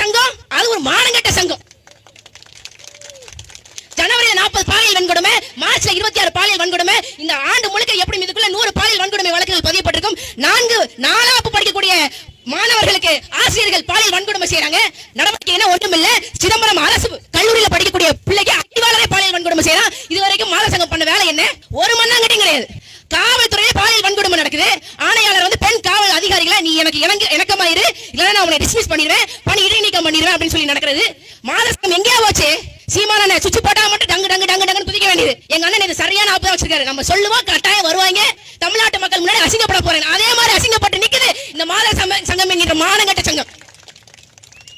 சங்கம்? அது ஒரு மானங்கட்ட சங்கம். ஜனவரி நாற்பது பாலியல் வன்கொடுமை மார்ச்ல இருபத்தி ஆறு பாலியல் வன்கொடுமை இந்த ஆண்டு முழுக்க எப்படி இதுக்குள்ள நூறு பாலியல் வன்கொடுமை வழக்குகள் பதியப்பட்டிருக்கும்? நான்கு நாலாப்பு படிக்கக்கூடிய மாணவர்களுக்கு ஆசிரியர்கள் பாலியல் வன்கொடுமை செய்யறாங்க நடவடிக்கை என்ன? ஒன்றும் இல்ல சிதம்பரம் அரசு கல்லூரியில படிக்கக்கூடிய பிள்ளைக்கு அடிவாளரே பாலியல் வன்கொடுமை செய்யறான். இதுவரைக்கும் மாத சங்கம் பண்ண வேலை என்ன? ஒரு மண்ணாங்கட்டியும் கிடையாது. காவல்துறையில பாலியல் வன்கொடுமை நடக்குது. ஆணையாளர் வந்து பெண் காவல் அதிகாரிகளை நீ எனக்கு இணங்க இணக்கமாயிரு இல்லைன்னா நான் உன்னை டிஸ்மிஸ் பண்ணிடுவேன். பணி இடைநீக்கம் பண்ணிடுவேன் அப்படின்னு சொல்லி நடக்கிறது. மாதசம் எங்கேயா போச்சு? சீமான சுச்சு போட்டா மட்டும் டங்கு டங்கு டங்கு டங்குன்னு குதிக்க வேண்டியது. எங்க அண்ணன் இது சரியான ஆப்பு வச்சிருக்காரு. நம்ம சொல்லுவோம் கட்டாயம் வருவாங்க. தமிழ்நாட்டு மக்கள் முன்னாடி அசிங்கப்பட போறேன். அதே மாதிரி அசிங்கப்பட்டு நிக்குது இந்த மாத சங்கம் என்கிற மானங்கட்ட சங்கம்.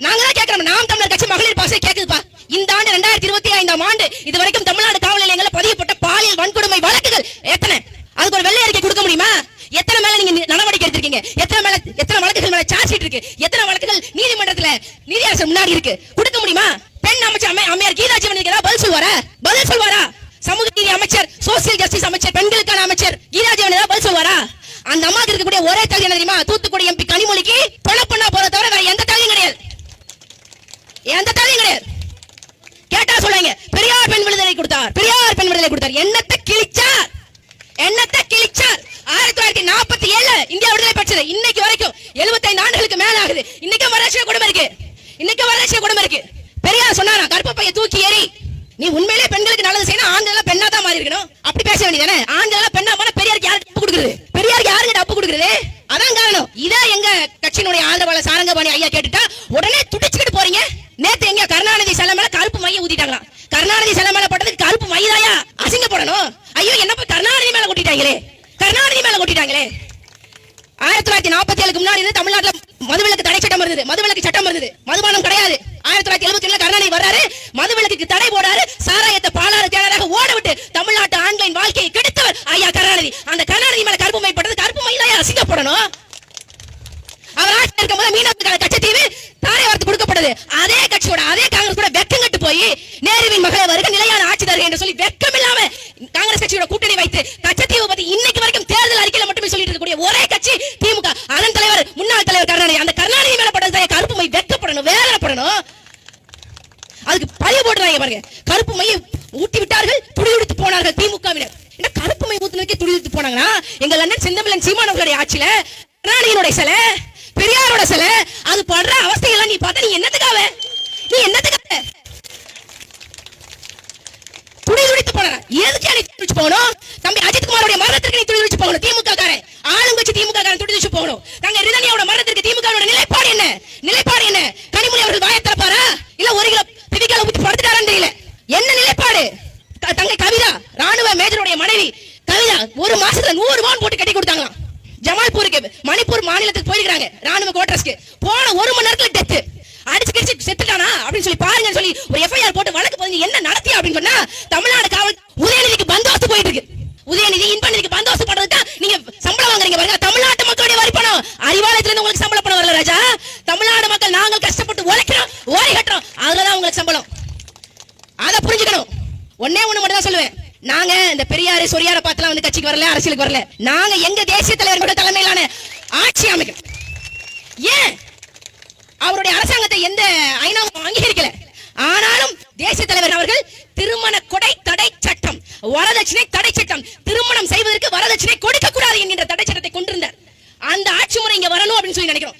நாங்க தான் கேட்கிறோம். நாம் தமிழர் கட்சி மகளிர் பாசை கேக்குதுப்பா இந்த ஆண்டு ரெண்டாயிரத்தி இருபத்தி ஐந்தாம் ஆண்டு இது வரைக்கும் தமிழ்நாடு காவல் நிலையங்களில் பதியப்பட்ட பாலியல் வன்கொடுமை வழக்குகள் எத்தனை அதுக்கு ஒரு வெள்ளை அறிக்கை கொடுக்க முடியுமா எத்தனை மேல நீங்க நடவடிக்கை எடுத்திருக்கீங்க எத்தனை மேல எத்தனை வழக்குகள் மேல சார்ஜ் ஷீட் இருக்கு. எத்தனை வழக்குகள் நீதிமன்றத்துல நீதியரசர் முன்னாடி இருக்கு? கொடுக்க முடியுமா? பெண் அமைச்சர் அம்மை- அம்மையார் கீதா ஜீவன் ஏதாவது பதில் சொல்வாரா? பதில் சொல்வாரா? சமூக நீதி அமைச்சர் சோசியல் ஜஸ்டிஸ் அமைச்சர் பெண்களுக்கான அமைச்சர் கீதா ஜீவன் ஏதாவது பதில் சொல்வாரா? அந்த அம்மா இருக்கக்கூடிய ஒரே தகுதி என்ன தெரியுமா? தூத்துக்குடி எம்பி கனிமொழிக்கு கொலை பண்ணா போற தவிர வேற எந்த தகுதியும் கிடையாது. எந்த தகுதியும் கிடையாது. கேட்டா சொல்லுங்க பெரியார் பெண் விடுதலை கொடுத்தார். பெரியார் பெண் விடுதலை கொடுத்தார். என்னத்தை கிழிச்சார்? என்னத்தை கிழிச்சார்? ஆயிரத்தி தொள்ளாயிரத்தி நாற்பத்தி ஏழுல இந்தியா விடுதலை பெற்றது. இன்னைக்கு வரைக்கும் 75 மேல ஆகுது இன்னைக்கு வரட்சிய குடும்பம் இருக்கு. இன்னைக்கு வரட்சிய குடும்பம் இருக்கு. பெரியார் சொன்னாரா கருப்ப பைய தூக்கி ஏறி நீ உண்மையிலே பெண்களுக்கு நல்லது செய்யணும் ஆண்கள் எல்லாம் பெண்ணா தான் மாறி இருக்கணும். அப்படி பேச வேண்டியதானே ஆண்கள் எல்லாம் பெண்ணா போனா பெரியாருக்கு யாருக்கு அப்பு கொடுக்குறது? பெரியாருக்கு யாருக்கு அப்பு கொடுக்குறது? அதான் காரணம். இதை எங்க கட்சியினுடைய ஆதரவாளர் சாரங்கபாணி ஐயா கேட்டுட்டா உடனே துடிச்சுக்கிட்டு போறீங்க. நேத்து எங்க கருணாநிதி சிலை மேல கருப்பு மைய ஊத்திட்டாங்களாம். கருணாநிதி சிலை மேல போட்டதுக்கு கருப்பு மையதாயா அசிங்கப்படணும். ஐயோ என்ன போய் கருணாநிதி மேல கொட்டிட்டாங்களே? கருணாநிதி மேல கொட்டிட்டாங்களே? ஆயிரத்தி தொள்ளாயிரத்தி நாற்பத்தி ஏழுக்கு முன்னாடி இருந்து தமிழ்நாட்டுல மதுவிலக்கு தடை சட்டம் இருந்தது மதுவிலக்கு சட்டம் இருந்தது மதுபானம் கிடையாது. ஆயிரத்தி தொள்ளாயிரத்தி எழுபத்தி ஏழு கருணாநிதி வர்றாரு. மதுவிலக்கு தடை போடாரு சாராயத்தை பாலாறு தேடராக ஓட விட்டு தமிழ்நாட்டு ஆன்லைன் வாழ்க்கையை கெடுத்தவர் ஐயா கருணாநிதி. அந்த கருணாநிதி மேல கருப்பு மைப்பட்டது கருப்பு மைதாயா அசிங்கப்படணும்? அவர் ஆட்சியில் இருக்கும்போது மீனவர்களுக்கான கச்சத்தீவு தாரை வார்த்து கொடுக்கப்பட்டது. அதே கட்சியோட அதே காங்கிரஸ் கூட வெக்கம் கட்டு போய் நேருவின் மகளை வருக நிலையான ஆட்சி தருக என்று சொல்லி வெக்கம் இல்லாம காங்கிரஸ் கட்சியோட கூட்டணி வைத்து கச்சத்தீவு பத்தி இன்னைக்கு வரைக்கும் தேர்தல் அறிக்கையில மட்டுமே சொல்லிட்டு இருக்கக்கூடிய ஒரே கட்சி திமுக அதன் தலைவர் முன்னாள் தலைவர் கருணாநிதி அந்த கருணாநிதி மேல பட்டது கருப்பு மை வேதனைப்படணும். அதுக்கு பழைய போடுறாங்க பாருங்க. கருப்பு மையை ஊட்டி விட்டார்கள் துடிதுடித்து போனார்கள் திமுகவினர். என்ன கருப்பு மை ஊத்துனதுக்கே துடிதுடித்து போனாங்கன்னா எங்க அண்ணன் செந்தமிழன் சீமானவர்களுடைய ஆட்சியில கருணாநிதியினுடைய சிலை பெரியாரோட சிலை அது அவருடைய மனைவி கவிதா ஒரு மாசத்துல நூறு பவுன் போட்டு கட்டி கொடுத்தாங்களாம். ஜமால்பூருக்கு மணிப்பூர் மாநிலத்துக்கு போயிருக்காங்க ராணுவ கோட்டர்ஸ்க்கு போன ஒரு மணி நேரத்துல டெத்து அடிச்சு கிடிச்சு செத்துட்டானா அப்படின்னு சொல்லி பாருங்க சொல்லி ஒரு எஃப்ஐஆர் போட்டு வழக்கு பதிஞ்சு என்ன நடத்தி அப்படின்னு சொன்னா தமிழ்நாடு காவல் உதயநிதிக்கு பந்தோஸ்து போயிட்டு இருக்கு உதயநிதி இன்பநிதிக்கு பந்தோஸ்து பண்றதுக்கு தான் நீங்க சம்பளம் வாங்குறீங்க பாருங்க. தமிழ்நாட்டு மக்களுடைய வரி பணம். அறிவாலயத்துல இருந்து உங்களுக்கு சம்பளம் பணம் வரல ராஜா. தமிழ்நாடு மக்கள் நாங்கள் கஷ்டப்பட்டு உழைக்கிறோம் ஓரி கட்டுறோம். அதுலதான் உங்களுக்கு சம்பளம் அத புரிஞ்சுக்கணும் ஒண்ணே ஒண்ணு மட்டும் தான் சொல்லுவேன் நாங்க இந்த பெரியாரு சொரியார பார்த்துலாம் வந்து கட்சிக்கு வரல அரசியலுக்கு வரல. நாங்க எங்க தேசிய தலைவர்களோட தலைமையிலான ஆட்சி அமைக்கணும் ஏன்? அவருடைய அரசாங்கத்தை எந்த ஐநாவும் அங்கீகரிக்கல. ஆனாலும் தேசிய தலைவர் அவர்கள் திருமண கொடை தடை சட்டம் வரதட்சணை தடை சட்டம் திருமணம் செய்வதற்கு வரதட்சணை கொடுக்க கூடாது என்கின்ற தடை சட்டத்தை கொண்டிருந்தார். அந்த ஆட்சி முறை இங்க வரணும் அப்படின்னு சொல்லி நினைக்கிறோம்.